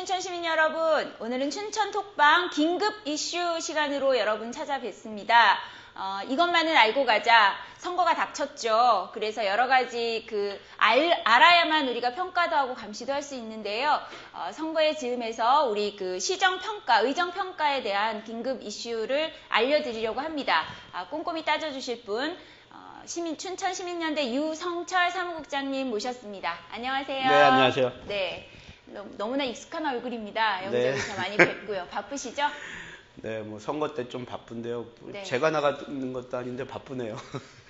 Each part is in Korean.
춘천 시민 여러분, 오늘은 춘천 톡방 긴급 이슈 시간으로 여러분 찾아뵙습니다. 어, 이것만은 알고 가자. 선거가 닥쳤죠. 그래서 여러 가지 그 알, 알아야만 우리가 평가도 하고 감시도 할 수 있는데요. 어, 선거의 즈음에서 우리 그 시정 평가, 의정 평가에 대한 긴급 이슈를 알려드리려고 합니다. 아, 꼼꼼히 따져주실 분. 어, 시민 춘천 시민연대 유성철 사무국장님 모셨습니다. 안녕하세요. 네, 안녕하세요. 네. 너무- 너무나 익숙한 얼굴입니다. 네. 여기저기서 많이 뵙고요. 바쁘시죠? 네, 뭐 선거 때 좀 바쁜데요. 네. 제가 나가는 것도 아닌데 바쁘네요.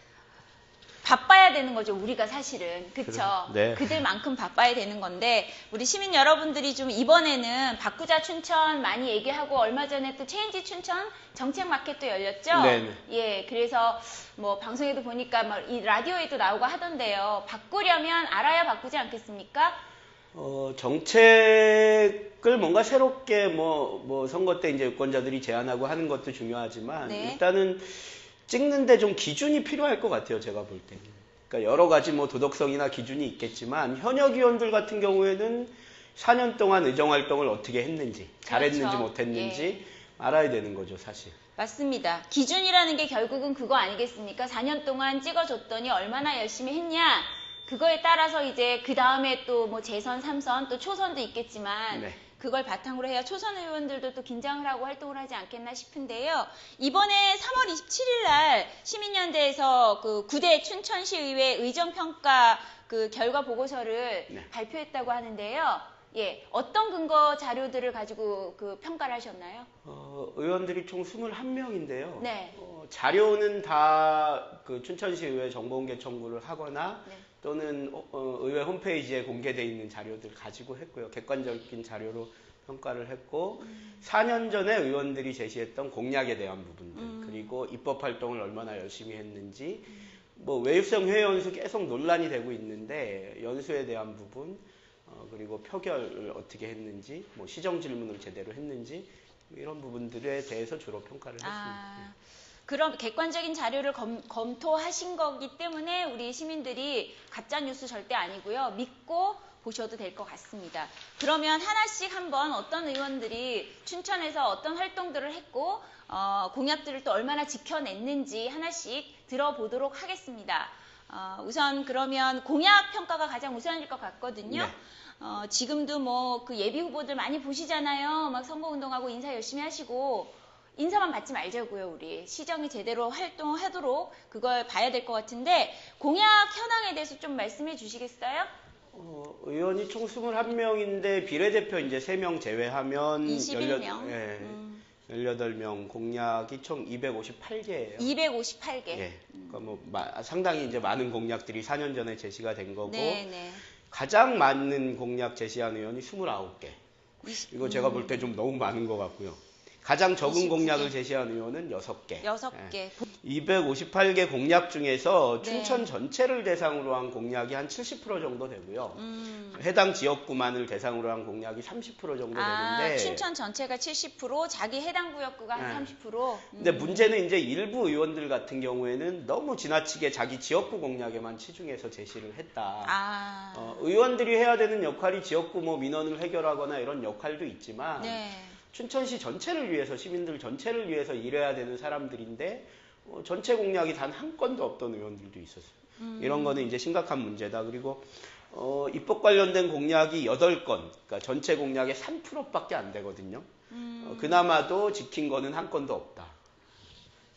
바빠야 되는 거죠, 우리가 사실은. 그쵸? 네. 그들만큼 바빠야 되는 건데, 우리 시민 여러분들이 좀 이번에는 바꾸자 춘천 많이 얘기하고, 얼마 전에 또 체인지 춘천 정책 마켓도 열렸죠? 네네. 예, 그래서 뭐 방송에도 보니까 막 이 라디오에도 나오고 하던데요. 바꾸려면 알아야 바꾸지 않겠습니까? 어, 정책을 뭔가 새롭게 뭐, 뭐 선거 때 이제 유권자들이 제안하고 하는 것도 중요하지만 네. 일단은 찍는데 좀 기준이 필요할 것 같아요. 제가 볼 때는. 그러니까 여러 가지 뭐 도덕성이나 기준이 있겠지만 현역 의원들 같은 경우에는 4년 동안 의정 활동을 어떻게 했는지, 잘했는지 그렇죠. 못했는지 알아야 되는 거죠, 사실. 맞습니다. 기준이라는 게 결국은 그거 아니겠습니까? 4년 동안 찍어줬더니 얼마나 열심히 했냐? 그거에 따라서 이제 그 다음에 또 뭐 재선, 삼선, 또 초선도 있겠지만 네. 그걸 바탕으로 해야 초선 의원들도 또 긴장을 하고 활동을 하지 않겠나 싶은데요. 이번에 3월 27일 날 시민연대에서 그 9대 춘천시의회 의정평가 그 결과 보고서를 네. 발표했다고 하는데요. 예, 어떤 근거 자료들을 가지고 그 평가를 하셨나요? 어, 의원들이 총 21명인데요. 네. 어, 자료는 다 그 춘천시의회 정보공개 청구를 하거나 네. 또는 어, 어, 의회 홈페이지에 공개돼 있는 자료들 가지고 했고요. 객관적인 자료로 평가를 했고 4년 전에 의원들이 제시했던 공약에 대한 부분들 음. 그리고 입법 활동을 얼마나 열심히 했는지 뭐 외유성 회의 연수 계속 논란이 되고 있는데 연수에 대한 부분 어, 그리고 표결을 어떻게 했는지 뭐 시정 질문을 제대로 했는지 이런 부분들에 대해서 주로 평가를 했습니다. 아, 그럼 객관적인 자료를 검, 검토하신 거기 때문에 우리 시민들이 가짜 뉴스 절대 아니고요. 믿고 보셔도 될 것 같습니다. 그러면 하나씩 한번 어떤 의원들이 춘천에서 어떤 활동들을 했고 어, 공약들을 또 얼마나 지켜냈는지 하나씩 들어보도록 하겠습니다. 어, 우선 그러면 공약 평가가 가장 우선일 것 같거든요. 네. 어, 지금도 뭐 그 예비 후보들 많이 보시잖아요. 막 선거운동하고 인사 열심히 하시고 인사만 받지 말자고요, 우리. 시정이 제대로 활동하도록 그걸 봐야 될 것 같은데 공약 현황에 대해서 좀 말씀해 주시겠어요? 어, 의원이 총 21명인데 비례대표 이제 3명 제외하면 21명. 예, 음. 18명 공약이 총 258개예요. 258개. 예. 그러니까 뭐 마- 상당히 이제 많은 공약들이 4년 전에 제시가 된 거고 네, 네. 가장 많은 공약 제시한 의원이 29개. 이십- 이거 제가 볼 때 좀 너무 많은 것 같고요. 가장 적은 29개. 공약을 제시한 의원은 6개. 여섯 예. 개. 258개 공약 중에서 네. 춘천 전체를 대상으로 한 공약이 한 70% 정도 되고요. 음. 해당 지역구만을 대상으로 한 공약이 30% 정도 아, 되는데 춘천 전체가 70%, 자기 해당 구역구가 한 네. 30%. 근데 음. 문제는 이제 일부 의원들 같은 경우에는 너무 지나치게 자기 지역구 공약에만 치중해서 제시를 했다. 아. 어, 의원들이 해야 되는 역할이 지역구 뭐 민원을 해결하거나 이런 역할도 있지만 네. 춘천시 전체를 위해서 시민들 전체를 위해서 일해야 되는 사람들인데 어, 전체 공약이 단 한 건도 없던 의원들도 있었어요. 음. 이런 거는 이제 심각한 문제다. 그리고 어, 입법 관련된 공약이 8건, 그러니까 전체 공약의 3%밖에 안 되거든요. 음. 어, 그나마도 지킨 거는 한 건도 없다.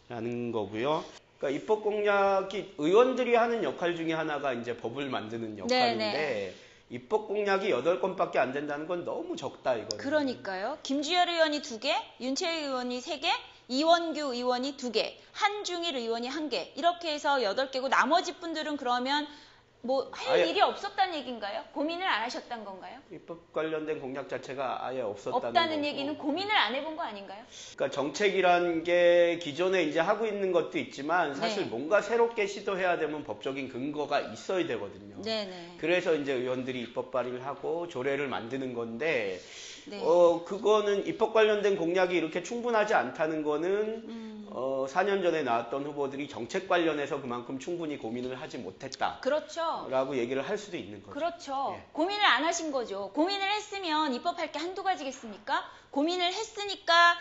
라는 거고요. 그러니까 입법 공약이 의원들이 하는 역할 중에 하나가 이제 법을 만드는 역할인데 네, 입법 공약이 8건밖에 안 된다는 건 너무 적다 이거는. 그러니까요. 김주열 의원이 두 개, 윤채희 의원이 세 개, 이원규 의원이 두 개, 한중일 의원이 한 개. 이렇게 해서 여덟 개고 나머지 분들은 그러면 뭐 할 아예- 일이 없었다는 얘기인가요? 고민을 안 하셨던 건가요? 입법 관련된 공약 자체가 아예 없었다는 없다는 거고. 얘기는 고민을 안 해본 거 아닌가요? 그러니까 정책이란 게 기존에 이제 하고 있는 것도 있지만 사실 네. 뭔가 새롭게 시도해야 되면 법적인 근거가 있어야 되거든요. 네네. 그래서 이제 의원들이 입법 발의를 하고 조례를 만드는 건데 네. 어 그거는 입법 관련된 공약이 이렇게 충분하지 않다는 거는 음. 어, 4년 전에 나왔던 후보들이 정책 관련해서 그만큼 충분히 고민을 하지 못했다라고 그렇죠. 얘기를 할 수도 있는 거죠. 그렇죠. 예. 고민을 안 하신 거죠. 고민을 했으면 입법할 게 한두 가지겠습니까? 고민을 했으니까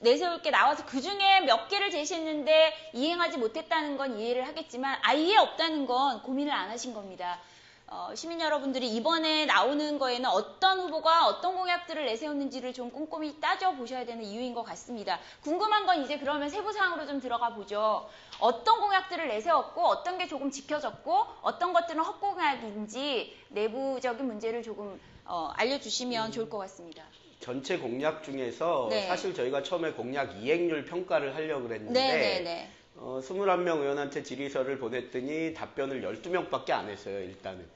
내세울 게 나와서 그 중에 몇 개를 제시했는데 이행하지 못했다는 건 이해를 하겠지만 아예 없다는 건 고민을 안 하신 겁니다. 어, 시민 여러분들이 이번에 나오는 거에는 어떤 후보가 어떤 공약들을 내세웠는지를 좀 꼼꼼히 따져 보셔야 되는 이유인 것 같습니다. 궁금한 건 이제 그러면 세부 사항으로 좀 들어가 보죠. 어떤 공약들을 내세웠고 어떤 게 조금 지켜졌고 어떤 것들은 헛공약인지 내부적인 문제를 조금 어, 알려주시면 좋을 것 같습니다. 전체 공약 중에서 네. 사실 저희가 처음에 공약 이행률 평가를 하려고 그랬는데 네네네. 어, 21명 의원한테 질의서를 보냈더니 답변을 12명밖에 안 했어요, 일단은.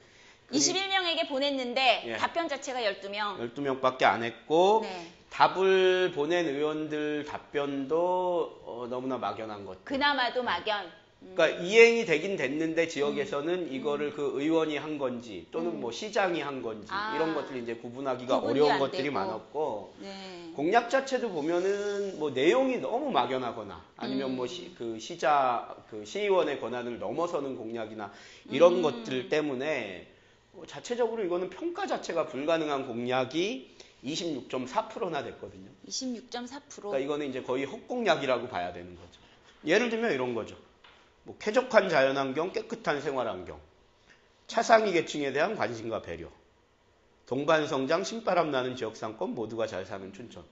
그리- 21명에게 보냈는데 예. 답변 자체가 12명. 12명밖에 안 했고 네. 답을 보낸 의원들 답변도 어, 너무나 막연한 것. 그나마도 막연. 그러니까 이행이 되긴 됐는데 음. 지역에서는 이거를 그 의원이 한 건지 또는 뭐 시장이 한 건지 아. 이런 것들을 이제 구분하기가 구분이 어려운 안 것들이 되고. 많았고 네. 공약 자체도 보면은 뭐 내용이 너무 막연하거나 아니면 음. 뭐그 시자 그 시의원의 권한을 넘어서는 공약이나 이런 음. 것들 때문에 뭐 자체적으로 이거는 평가 자체가 불가능한 공약이 26.4%나 됐거든요. 26.4%. 그러니까 이거는 이제 거의 헛공약이라고 봐야 되는 거죠. 예를 들면 이런 거죠. 뭐 쾌적한 자연환경, 깨끗한 생활환경, 차상위 계층에 대한 관심과 배려, 동반성장, 신바람 나는 지역상권 모두가 잘 사는 춘천.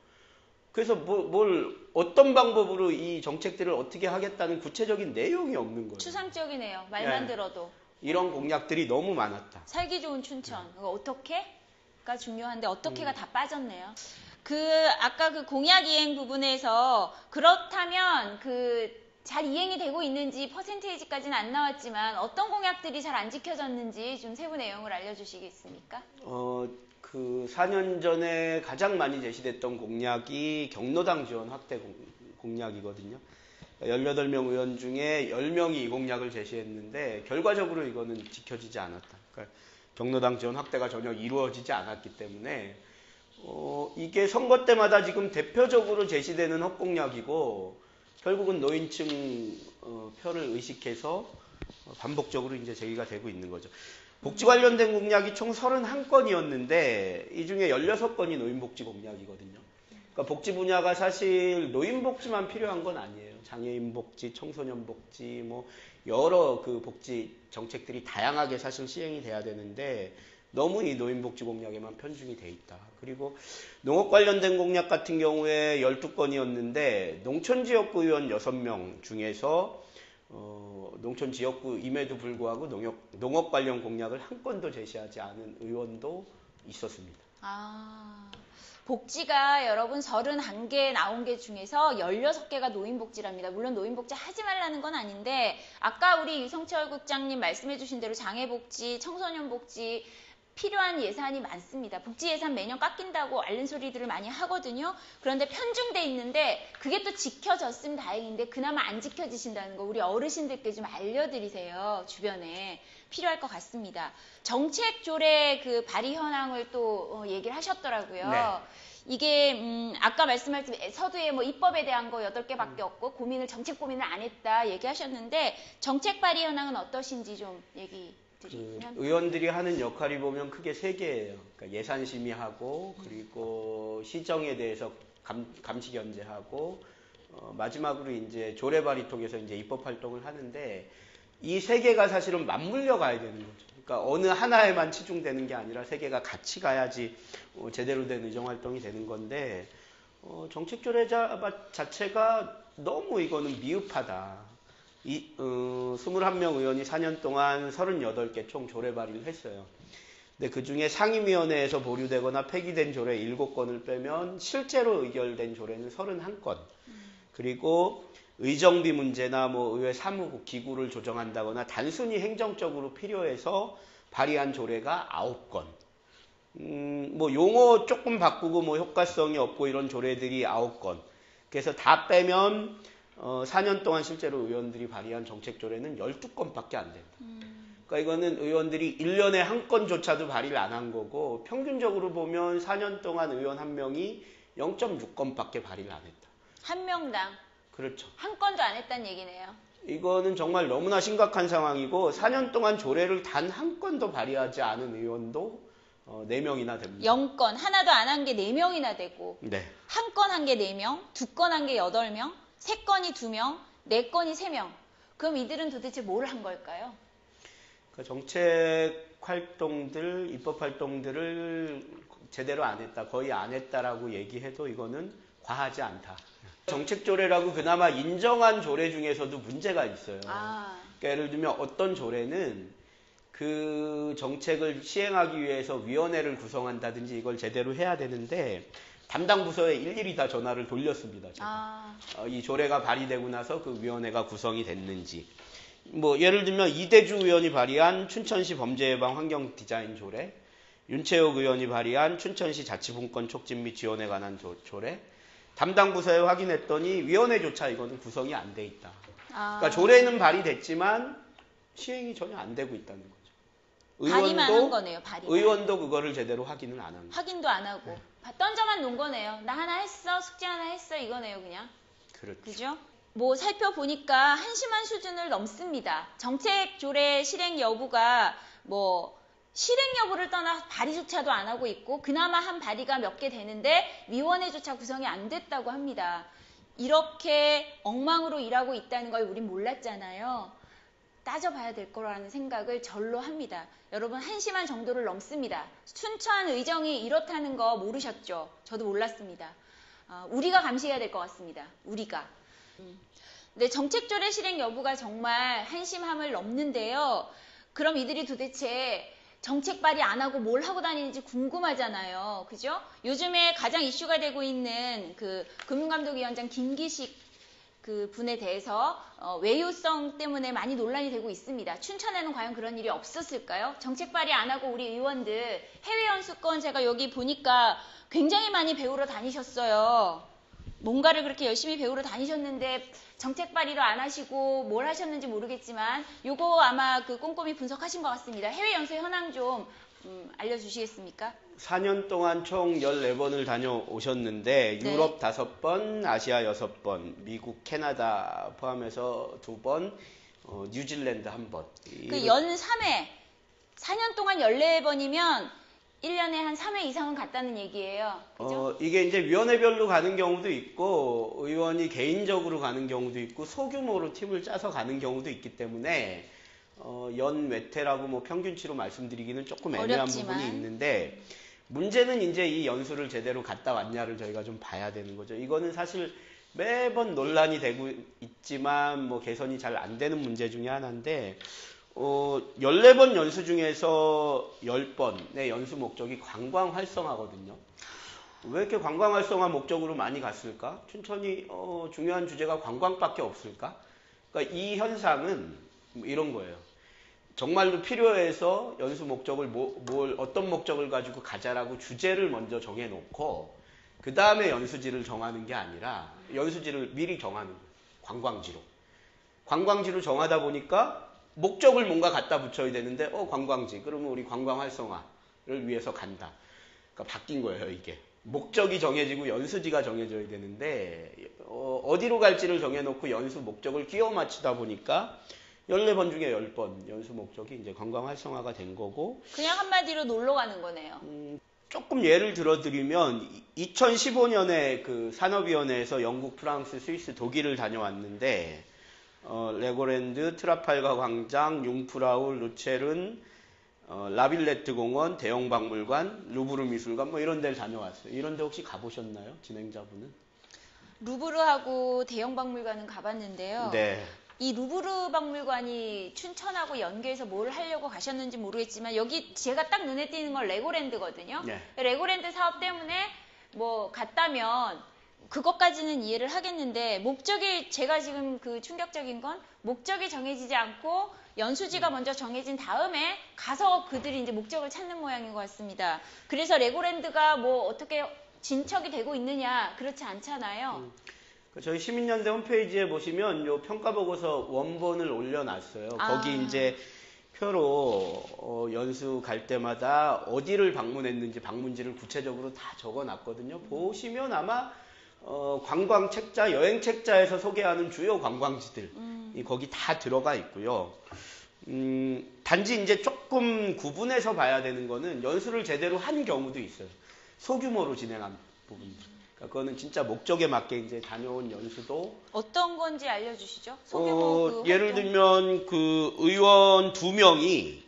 그래서 뭐, 뭘 어떤 방법으로 이 정책들을 어떻게 하겠다는 구체적인 내용이 없는 거예요. 추상적이네요. 말만 예. 들어도. 이런 공약들이 너무 많았다. 살기 좋은 춘천. 그거 어떻게가 중요한데 어떻게가 음. 다 빠졌네요. 그 아까 그 공약 이행 부분에서 그렇다면 그 잘 이행이 되고 있는지 퍼센테이지까지는 안 나왔지만 어떤 공약들이 잘 안 지켜졌는지 좀 세부 내용을 알려주시겠습니까? 어, 그 4년 전에 가장 많이 제시됐던 공약이 경로당 지원 확대 공, 공약이거든요. 18명 의원 중에 10명이 이 공약을 제시했는데 결과적으로 이거는 지켜지지 않았다. 그러니까 경로당 지원 확대가 전혀 이루어지지 않았기 때문에 어, 이게 선거 때마다 지금 대표적으로 제시되는 헛공약이고 결국은 노인층 어, 표를 의식해서 어, 반복적으로 이제 제기가 되고 있는 거죠. 복지 관련된 공약이 총 31건이었는데 이 중에 16건이 노인복지 공약이거든요. 그러니까 복지 분야가 사실 노인복지만 필요한 건 아니에요. 장애인 복지, 청소년 복지, 뭐 여러 그 복지 정책들이 다양하게 사실 시행이 돼야 되는데 너무 이 노인복지 공약에만 편중이 돼 있다. 그리고 농업 관련된 공약 같은 경우에 12건이었는데 농촌지역구 의원 6명 중에서 어, 농촌 지역구 임에도 불구하고 농업, 농업 관련 공약을 한 건도 제시하지 않은 의원도 있었습니다. 아, 복지가 여러분 31개 나온 게 중에서 16개가 노인복지랍니다. 물론 노인복지 하지 말라는 건 아닌데 아까 우리 유성철 국장님 말씀해 주신 대로 장애복지, 청소년복지 필요한 예산이 많습니다. 복지 예산 매년 깎인다고 앓는 소리들을 많이 하거든요. 그런데 편중돼 있는데 그게 또 지켜졌으면 다행인데 그나마 안 지켜지신다는 거 우리 어르신들께 좀 알려드리세요. 주변에 필요할 것 같습니다. 정책 조례 그 발의 현황을 또 어, 얘기를 하셨더라고요. 네. 이게 음, 아까 말씀하신 서두에 뭐 입법에 대한 거 8개밖에 음. 없고 고민을 정책 고민을 안 했다 얘기하셨는데 정책 발의 현황은 어떠신지 좀 얘기 그 의원들이 하는 역할이 보면 크게 세 개예요. 그러니까 예산 심의하고 그리고 시정에 대해서 감, 감시 견제하고 어, 마지막으로 이제 조례 발의 통해서 이제 입법 활동을 하는데 이 세 개가 사실은 맞물려 가야 되는 거죠. 그러니까 어느 하나에만 치중되는 게 아니라 세 개가 같이 가야지 어, 제대로 된 의정 활동이 되는 건데 어, 정책 조례자 자체가 너무 이거는 미흡하다. 이, 어, 21명 의원이 4년 동안 38개 총 조례 발의를 했어요. 근데 그 중에 상임위원회에서 보류되거나 폐기된 조례 7건을 빼면 실제로 의결된 조례는 31건. 그리고 의정비 문제나 뭐 의회 사무국 기구를 조정한다거나 단순히 행정적으로 필요해서 발의한 조례가 9건. 음, 뭐 용어 조금 바꾸고 뭐 효과성이 없고 이런 조례들이 9건. 그래서 다 빼면 어, 4년 동안 실제로 의원들이 발의한 정책 조례는 12건밖에 안 된다. 그러니까 이거는 의원들이 1년에 한 건조차도 발의를 안 한 거고 평균적으로 보면 4년 동안 의원 한 명이 0.6건밖에 발의를 안 했다. 한 명당 그렇죠. 한 건도 안 했다는 얘기네요. 이거는 정말 너무나 심각한 상황이고 4년 동안 조례를 단 한 건도 발의하지 않은 의원도 어, 4명이나 됩니다. 0건 하나도 안 한 게 4명이나 되고 네. 한 건 한 게 4명, 두 건 한 게 8명, 세 건이 2명, 네 건이 3명. 그럼 이들은 도대체 뭘 한 걸까요? 그 정책 활동들, 입법 활동들을 제대로 안 했다, 거의 안 했다라고 얘기해도 이거는 과하지 않다. 정책 조례라고 그나마 인정한 조례 중에서도 문제가 있어요. 아, 그러니까 예를 들면 어떤 조례는 그 정책을 시행하기 위해서 위원회를 구성한다든지 이걸 제대로 해야 되는데 담당 부서에 일일이 다 전화를 돌렸습니다. 제가. 아, 어, 이 조례가 발의되고 나서 그 위원회가 구성이 됐는지. 뭐 예를 들면 이대주 의원이 발의한 춘천시 범죄 예방 환경 디자인 조례, 윤채욱 의원이 발의한 춘천시 자치분권 촉진 및 지원에 관한 조, 조례, 담당 부서에 확인했더니 위원회조차 이거는 구성이 안 돼 있다. 아. 그러니까 조례는 발의됐지만 시행이 전혀 안 되고 있다는 거죠. 발 의원도 거네요. 의원도 그거를 제대로 확인을 안 합니다. 확인도 안 하고 바- 던져만 놓은 거네요. 나 하나 했어, 숙제 하나 했어 이거네요, 그냥. 그렇죠. 그죠? 뭐 살펴보니까 한심한 수준을 넘습니다. 정책 조례 실행 여부가 뭐 실행 여부를 떠나 발의조차도 안 하고 있고 그나마 한 발의가 몇 개 되는데 위원회조차 구성이 안 됐다고 합니다. 이렇게 엉망으로 일하고 있다는 걸 우린 몰랐잖아요. 따져봐야 될 거라는 생각을 절로 합니다. 여러분 한심한 정도를 넘습니다. 춘천 의정이 이렇다는 거 모르셨죠? 저도 몰랐습니다. 아, 우리가 감시해야 될 것 같습니다. 우리가. 음. 근데 정책조례 실행 여부가 정말 한심함을 넘는데요. 그럼 이들이 도대체 정책 발의 안 하고 뭘 하고 다니는지 궁금하잖아요. 그죠? 요즘에 가장 이슈가 되고 있는 그 금융감독위원장 김기식 그 분에 대해서 어, 외유성 때문에 많이 논란이 되고 있습니다. 춘천에는 과연 그런 일이 없었을까요? 정책 발의 안 하고 우리 의원들 해외 연수권 제가 여기 보니까 굉장히 많이 배우러 다니셨어요. 뭔가를 그렇게 열심히 배우러 다니셨는데 정책 발의도 안 하시고 뭘 하셨는지 모르겠지만 요거 아마 그 꼼꼼히 분석하신 것 같습니다. 해외 연수 현황 좀 음, 알려주시겠습니까? 4년 동안 총 14번을 다녀오셨는데 네. 유럽 5번, 아시아 6번, 미국, 캐나다 포함해서 2번, 어, 뉴질랜드 1번. 그 연 3회 4년 동안 14번이면 1년에 한 3회 이상은 갔다는 얘기예요. 그죠? 어, 이게 이제 위원회별로 가는 경우도 있고 의원이 개인적으로 가는 경우도 있고 소규모로 팀을 짜서 가는 경우도 있기 때문에 어, 연 외태라고 뭐 평균치로 말씀드리기는 조금 애매한 어렵지만. 부분이 있는데 문제는 이제 이 연수를 제대로 갔다 왔냐를 저희가 좀 봐야 되는 거죠. 이거는 사실 매번 논란이 되고 있지만 뭐 개선이 잘 안 되는 문제 중에 하나인데 어, 14번 연수 중에서 10번의 연수 목적이 관광 활성화거든요. 왜 이렇게 관광 활성화 목적으로 많이 갔을까? 춘천이 어, 중요한 주제가 관광밖에 없을까? 그러니까 이 현상은 이런 거예요. 정말로 필요해서 연수 목적을 뭐- 뭘 어떤 목적을 가지고 가자라고 주제를 먼저 정해놓고 그 다음에 연수지를 정하는 게 아니라 연수지를 미리 정하는. 관광지로. 관광지로 정하다 보니까 목적을 뭔가 갖다 붙여야 되는데 어 관광지 그러면 우리 관광 활성화를 위해서 간다. 그러니까 바뀐 거예요 이게. 목적이 정해지고 연수지가 정해져야 되는데 어, 어디로 갈지를 정해놓고 연수 목적을 끼워 맞추다 보니까 14번 중에 10번 연수 목적이 이제 관광 활성화가 된 거고 그냥 한마디로 놀러 가는 거네요. 음, 조금 예를 들어드리면 2015년에 그 산업위원회에서 영국, 프랑스, 스위스, 독일을 다녀왔는데 어, 레고랜드, 트라팔가 광장, 융프라울, 루체른, 어, 라빌레트 공원, 대형 박물관, 루브르 미술관 뭐 이런 데를 다녀왔어요. 이런 데 혹시 가보셨나요? 진행자분은? 루브르하고 대형 박물관은 가봤는데요. 네. 이 루브르 박물관이 춘천하고 연계해서 뭘 하려고 가셨는지 모르겠지만 여기 제가 딱 눈에 띄는 건 레고랜드거든요. 네. 레고랜드 사업 때문에 뭐 갔다면 그것까지는 이해를 하겠는데 목적이 제가 지금 그 충격적인 건 목적이 정해지지 않고 연수지가 먼저 정해진 다음에 가서 그들이 이제 목적을 찾는 모양인 것 같습니다. 그래서 레고랜드가 뭐 어떻게 진척이 되고 있느냐 그렇지 않잖아요. 그 저희 시민연대 홈페이지에 보시면 요 평가 보고서 원본을 올려놨어요. 아. 거기 이제 표로 어, 연수 갈 때마다 어디를 방문했는지 방문지를 구체적으로 다 적어놨거든요. 보시면 아마 어, 관광 책자, 여행 책자에서 소개하는 주요 관광지들 음. 이 거기 다 들어가 있고요. 음, 단지 이제 조금 구분해서 봐야 되는 거는 연수를 제대로 한 경우도 있어요. 소규모로 진행한 부분들. 그러니까 그거는 진짜 목적에 맞게 이제 다녀온 연수도 어떤 건지 알려주시죠. 어, 그 예를. 들면 그 의원 두 명이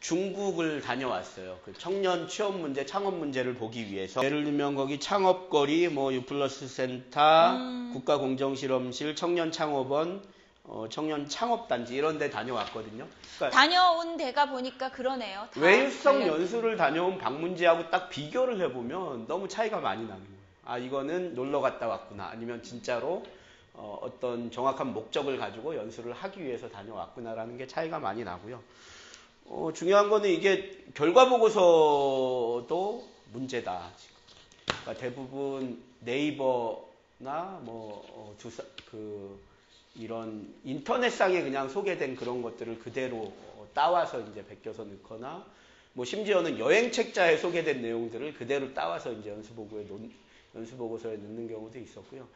중국을 다녀왔어요. 그 청년 취업 문제, 창업 문제를 보기 위해서. 예를 들면 거기 창업거리, 뭐 유플러스 센터, 음. 국가공정실험실, 청년 창업원, 어, 청년 창업단지 이런 데 다녀왔거든요. 그러니까 다녀온 데가 보니까 그러네요. 다 외유성 연수를 다녀온 방문지하고 딱 비교를 해보면 너무 차이가 많이 거예요. 아, 이거는 놀러 갔다 왔구나. 아니면 진짜로 어, 떤 정확한 목적을 가지고 연수를 하기 위해서 다녀왔구나라는 게 차이가 많이 나고요. 어, 중요한 거는 이게 결과 보고서도 문제다. 그러니까 대부분 네이버나 뭐 어, 두사 그 이런 인터넷상에 그냥 소개된 그런 것들을 그대로 어, 따와서 이제 베껴서 넣거나 뭐 심지어는 여행 책자에 소개된 내용들을 그대로 따와서 이제 연수 보고에 논, 연수 보고서에 넣는 경우도 있었고요.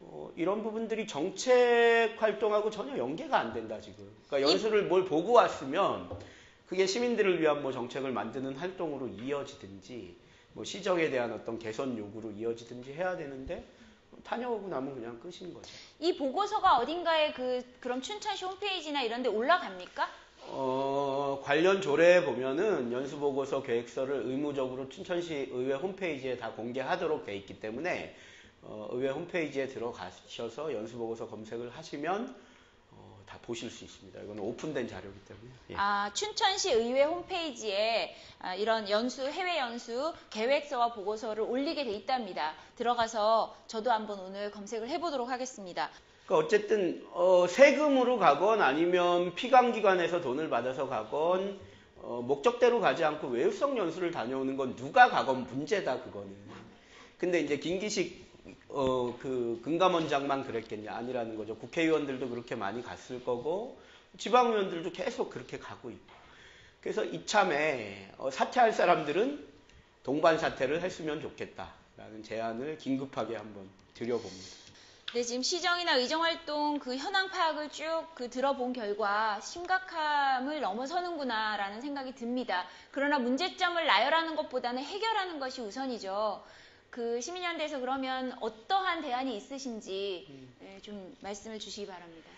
어, 이런 부분들이 정책 활동하고 전혀 연계가 안 된다 지금. 그러니까 연수를 뭘 보고 왔으면 그게 시민들을 위한 뭐 정책을 만드는 활동으로 이어지든지 뭐 시정에 대한 어떤 개선 요구로 이어지든지 해야 되는데 다녀오고 나면 그냥 끝인 거죠. 이 보고서가 어딘가에 그 그럼 춘천시 홈페이지나 이런 데 올라갑니까? 어, 관련 조례에 보면은 연수보고서 계획서를 의무적으로 춘천시 의회 홈페이지에 다 공개하도록 돼 있기 때문에 어, 의회 홈페이지에 들어가셔서 연수보고서 검색을 하시면 어, 다 보실 수 있습니다. 이건 오픈된 자료이기 때문에. 예. 아, 춘천시 의회 홈페이지에 아, 이런 연수, 해외 연수 계획서와 보고서를 올리게 돼 있답니다. 들어가서 저도 한번 오늘 검색을 해보도록 하겠습니다. 그러니까 어쨌든 어, 세금으로 가건 아니면 피감기관에서 돈을 받아서 가건 어, 목적대로 가지 않고 외유성 연수를 다녀오는 건 누가 가건 문제다 그거는. 근데 이제 김기식 어, 그 금감원장만 그랬겠냐 아니라는 거죠. 국회의원들도 그렇게 많이 갔을 거고 지방의원들도 계속 그렇게 가고 있고. 그래서 이참에 어, 사퇴할 사람들은 동반 사퇴를 했으면 좋겠다라는 제안을 긴급하게 한번 드려봅니다. 네, 지금 시정이나 의정 활동 그 현황 파악을 쭉 그 들어본 결과 심각함을 넘어서는구나라는 생각이 듭니다. 그러나 문제점을 나열하는 것보다는 해결하는 것이 우선이죠. 그 시민연대에서 그러면 어떠한 대안이 있으신지 예, 좀 말씀을 주시기 바랍니다.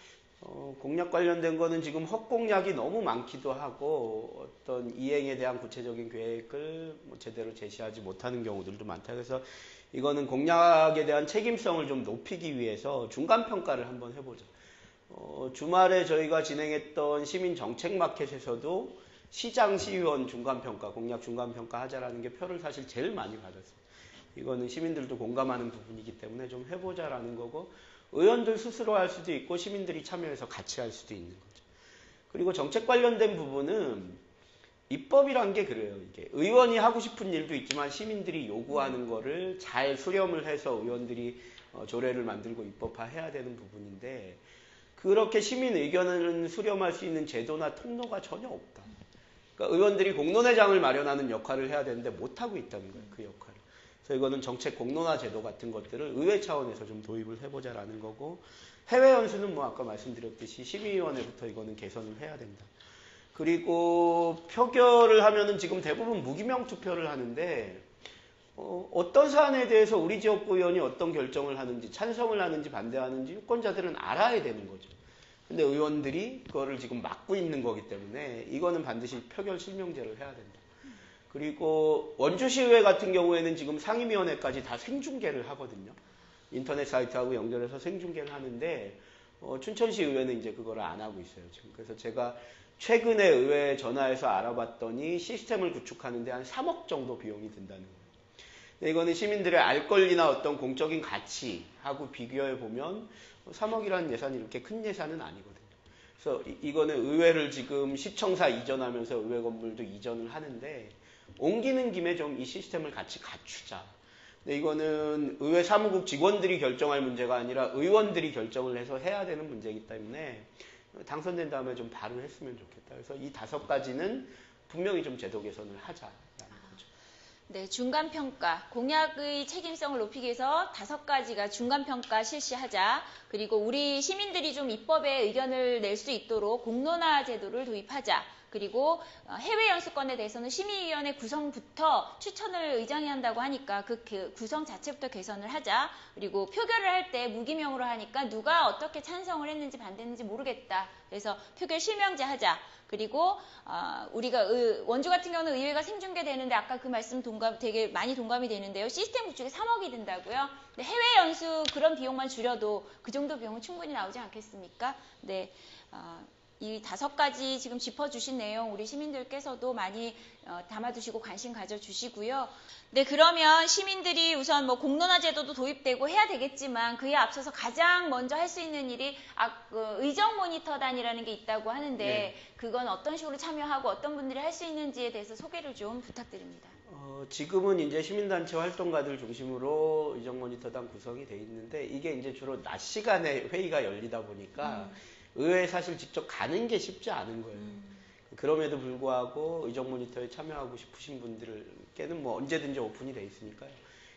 어, 공약 관련된 거는 지금 헛공약이 너무 많기도 하고 어떤 이행에 대한 구체적인 계획을 뭐 제대로 제시하지 못하는 경우들도 많다. 그래서 이거는 공약에 대한 책임성을 좀 높이기 위해서 중간 평가를 한번 해보자. 어, 주말에 저희가 진행했던 시민 정책 마켓에서도 시장 시의원 중간 평가, 공약 중간 평가 하자라는 게 표를 사실 제일 많이 받았어요. 이거는 시민들도 공감하는 부분이기 때문에 좀 해보자라는 거고 의원들 스스로 할 수도 있고 시민들이 참여해서 같이 할 수도 있는 거죠. 그리고 정책 관련된 부분은 입법이란 게 그래요. 이게 의원이 하고 싶은 일도 있지만 시민들이 요구하는 거를 잘 수렴을 해서 의원들이 어, 조례를 만들고 입법화해야 되는 부분인데 그렇게 시민 의견을 수렴할 수 있는 제도나 통로가 전혀 없다. 그러니까 의원들이 공론회장을 마련하는 역할을 해야 되는데 못 하고 있다는 거예요. 그 역할을. 그래서 이거는 정책 공론화 제도 같은 것들을 의회 차원에서 좀 도입을 해보자라는 거고 해외 연수는 뭐 아까 말씀드렸듯이 심의위원회부터 이거는 개선을 해야 된다. 그리고 표결을 하면은 지금 대부분 무기명 투표를 하는데 어, 떤 사안에 대해서 우리 지역구 의원이 어떤 결정을 하는지 찬성을 하는지 반대하는지 유권자들은 알아야 되는 거죠. 근데 의원들이 그거를 지금 막고 있는 거기 때문에 이거는 반드시 표결 실명제를 해야 된다. 그리고 원주시의회 같은 경우에는 지금 상임위원회까지 다 생중계를 하거든요. 인터넷 사이트하고 연결해서 생중계를 하는데 어, 춘천시 의회는 이제 그거를 안 하고 있어요. 지금 그래서 제가 최근에 의회에 전화해서 알아봤더니 시스템을 구축하는데 한 3억 정도 비용이 든다는 거예요. 이거는 시민들의 알 권리나 어떤 공적인 가치하고 비교해 보면 3억이라는 예산이 이렇게 큰 예산은 아니거든요. 그래서 이- 이거는 의회를 지금 시청사 이전하면서 의회 건물도 이전을 하는데 옮기는 김에 좀 이 시스템을 같이 갖추자. 근데 이거는 의회 사무국 직원들이 결정할 문제가 아니라 의원들이 결정을 해서 해야 되는 문제이기 때문에 당선된 다음에 좀 바로 했으면 좋겠다. 그래서 이 다섯 가지는 분명히 좀 제도 개선을 하자라는 거죠. 네, 중간평가. 공약의 책임성을 높이기 위해서 다섯 가지가 중간평가 실시하자. 그리고 우리 시민들이 좀 입법에 의견을 낼 수 있도록 공론화 제도를 도입하자. 그리고 어, 해외 연수권에 대해서는 심의위원회 구성부터 추천을 의장이 한다고 하니까 그 개- 구성 자체부터 개선을 하자. 그리고 표결을 할 때 무기명으로 하니까 누가 어떻게 찬성을 했는지 반대했는지 모르겠다. 그래서 표결 실명제 하자. 그리고 아, 우리가 의- 원주 같은 경우는 의회가 생중계되는데 아까 그 말씀 동감 되게 많이 동감이 되는데요. 시스템 구축에 3억이 든다고요. 근데 해외 연수 그런 비용만 줄여도 그 정도 비용은 충분히 나오지 않겠습니까? 네. 아, 이 다섯 가지 지금 짚어주신 내용 우리 시민들께서도 많이 어, 담아두시고 관심 가져주시고요. 네, 그러면 시민들이 우선 뭐 공론화 제도도 도입되고 해야 되겠지만 그에 앞서서 가장 먼저 할 수 있는 일이 아, 그 의정 모니터단이라는 게 있다고 하는데 네. 그건 어떤 식으로 참여하고 어떤 분들이 할 수 있는지에 대해서 소개를 좀 부탁드립니다. 어, 지금은 이제 시민단체 활동가들 중심으로 의정 모니터단 구성이 돼 있는데 이게 이제 주로 낮 시간에 회의가 열리다 보니까 의회에 사실 직접 가는 게 쉽지 않은 거예요. 그럼에도 불구하고 의정 모니터에 참여하고 싶으신 분들께는 뭐 언제든지 오픈이 돼 있으니까요.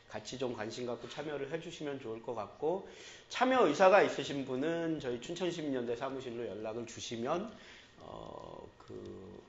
같이 좀 관심 갖고 참여를 해주시면 좋을 것 같고 참여 의사가 있으신 분은 저희 춘천 시민연대 사무실로 연락을 주시면 어 그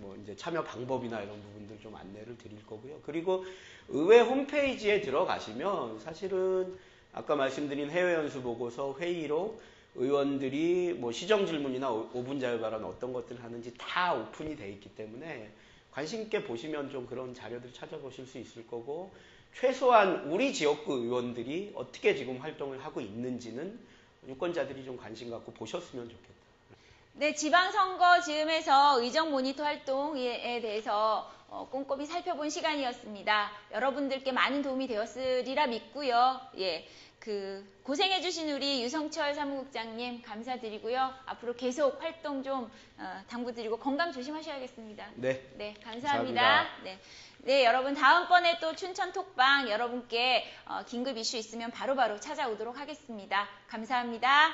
뭐 이제 참여 방법이나 이런 부분들 좀 안내를 드릴 거고요. 그리고 의회 홈페이지에 들어가시면 사실은 아까 말씀드린 해외 연수 보고서 회의로 의원들이 뭐 시정 질문이나 5분 자유 발언 어떤 것들을 하는지 다 오픈이 돼 있기 때문에 관심 있게 보시면 좀 그런 자료들 찾아보실 수 있을 거고 최소한 우리 지역구 의원들이 어떻게 지금 활동을 하고 있는지는 유권자들이 좀 관심 갖고 보셨으면 좋겠다. 네, 지방선거 즈음에서 의정 모니터 활동에 대해서 어, 꼼꼼히 살펴본 시간이었습니다. 여러분들께 많은 도움이 되었으리라 믿고요. 예, 그 고생해주신 우리 유성철 사무국장님 감사드리고요. 앞으로 계속 활동 좀 어, 당부드리고 건강 조심하셔야겠습니다. 네. 네, 감사합니다. 감사합니다. 네. 네, 여러분 다음번에 또 춘천 톡방 여러분께 어, 긴급 이슈 있으면 바로바로 찾아오도록 하겠습니다. 감사합니다.